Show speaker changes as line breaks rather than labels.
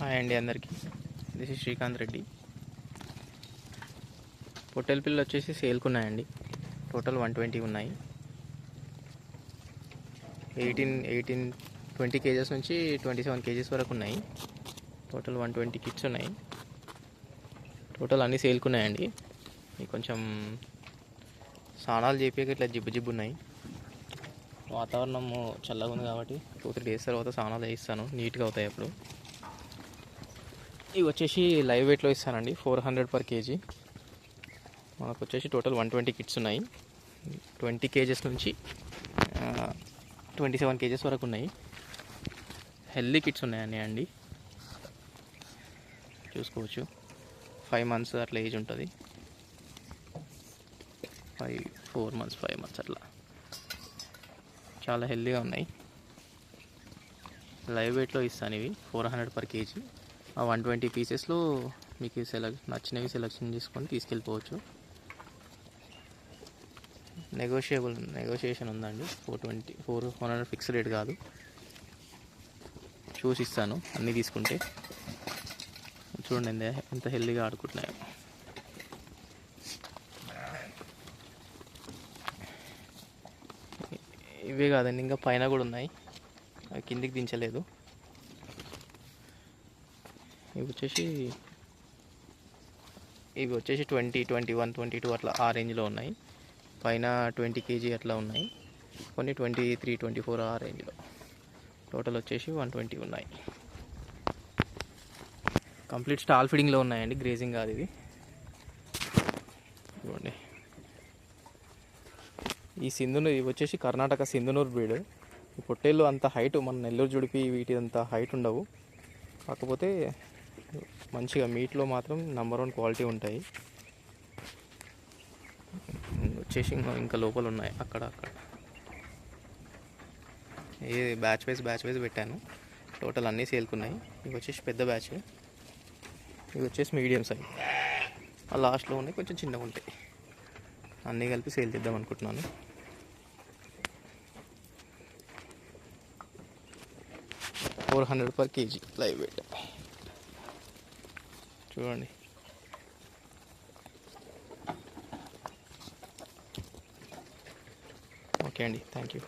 Hi అండి అందరికీ. This is Srikanth Reddy. పొట్టెల పిల్లలు వచ్చేసి సేల్కి ఉన్నాయండి. టోటల్ వన్ ట్వంటీ ఉన్నాయి. ఎయిటీన్ ఎయిటీన్ ట్వంటీ కేజెస్ నుంచి ట్వంటీ సెవెన్ కేజెస్ వరకు ఉన్నాయి. టోటల్ వన్ ట్వంటీ కిట్స్ ఉన్నాయి. టోటల్ అన్నీ సేల్కి ఉన్నాయండి. కొంచెం స్నానాలు చేపేకి ఇట్లా జిబ్బు జిబ్బు ఉన్నాయి. వాతావరణం చల్లగా ఉంది కాబట్టి టూ త్రీ డేస్ తర్వాత స్నానాలు వేయిస్తాను. నీట్గా అవుతాయి అప్పుడు. ఇవి వచ్చేసి లైవ్ వెయిట్లో ఇస్తానండి ఫోర్ హండ్రెడ్ పర్ కేజీ. మనకు వచ్చేసి టోటల్ వన్ ట్వంటీ కిట్స్ ఉన్నాయి. ట్వంటీ కేజెస్ నుంచి ట్వంటీ సెవెన్ కేజెస్ వరకు ఉన్నాయి. హెల్దీ కిట్స్ ఉన్నాయని అండి. చూసుకోవచ్చు. ఫైవ్ మంత్స్ అట్లా ఏజ్ ఉంటుంది. Five four months five months అట్లా. చాలా హెల్దీగా ఉన్నాయి. లైవ్ వెయిట్లో ఇస్తాను ఇవి four hundred per kg. One twenty పీసెస్లో మీకు సెలెక్ట్ నచ్చినవి సెలెక్షన్ చేసుకొని తీసుకెళ్ళిపోవచ్చు. నెగోషియబుల్ నెగోషియేషన్ ఉందండి. Four twenty four one hundred fix rate కాదు. చూసి ఇస్తాను అన్నీ తీసుకుంటే. చూడండి ఎంత ఎంత హెల్దీగా ఆడుకుంటున్నాయో. ఇవే కాదండి ఇంకా పైన కూడా ఉన్నాయి. కిందికి దించలేదు. ఇవి వచ్చేసి ఇవి వచ్చేసి twenty twenty one twenty two అట్లా ఆ రేంజ్లో ఉన్నాయి. పైన ట్వంటీ కేజీ అట్లా ఉన్నాయి. కొన్ని ట్వంటీ త్రీ ట్వంటీ ఫోర్ ఆ రేంజ్లో. టోటల్ వచ్చేసి వన్ ట్వంటీ ఉన్నాయి. కంప్లీట్ స్టాల్ ఫీడింగ్లో ఉన్నాయండి. గ్రేజింగ్ కాదు ఇది. ఇవ్వండి. ఈ సింధునూరు ఇవి వచ్చేసి కర్ణాటక సింధునూరు బ్రీడ్. ఈ పొట్టేళ్ళు అంత హైట్ మన నెల్లూరు జుడిపి వీటి అంత హైట్ ఉండవు. కాకపోతే మంచిగా మీట్లో మాత్రం నెంబర్ వన్ క్వాలిటీ ఉంటాయి. వచ్చేసి ఇంకా ఇంకా లోపల ఉన్నాయి. అక్కడ అక్కడ. ఇది బ్యాచ్ వైజ్ బ్యాచ్ వైజ్ పెట్టాను. టోటల్ అన్నీ సేల్కున్నాయి ఇవి వచ్చేసి పెద్ద బ్యాచ్ ఇవి వచ్చేసి మీడియం సైజ్ ఆ లాస్ట్లో ఉన్నాయి. కొంచెం చిన్నగా ఉంటాయి. అన్నీ కలిపి సేల్ చేద్దాం అనుకుంటున్నాను. Four hundred per kg live weight. చూడండి. ఓకే అండి. Thank you